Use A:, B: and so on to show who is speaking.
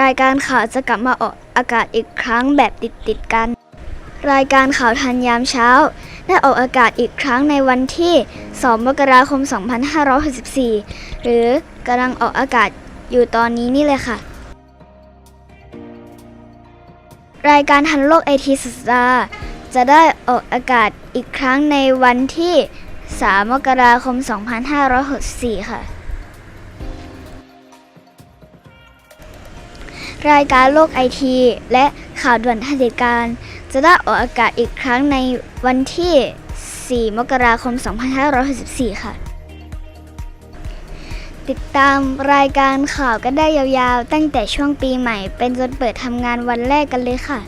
A: รายการข่าวจะกลับมาออกอากาศอีกครั้งแบบติดๆกัน รายการข่าวทันยามเช้า ได้ออกอากาศอีกครั้งในวันที่ 2 มกราคม 2564 หรือกำลังออกอากาศอยู่ตอนนี้นี่เลยค่ะ รายการทันโลกไอทีสุดสัปดาห์จะได้ออกอากาศอีกครั้งในวันที่ 3 มกราคม 2564 ค่ะ รายการโลกไอที และข่าวด่วนทันเหตุการณ์ จะได้ออกอากาศอีกครั้งในวันที่ 4 มกราคม 2564 ค่ะ ติดตามรายการข่าวกันได้ยาวๆ ตั้งแต่ช่วงปีใหม่ เป็นจนเปิดทำงานวันแรกกันเลยค่ะ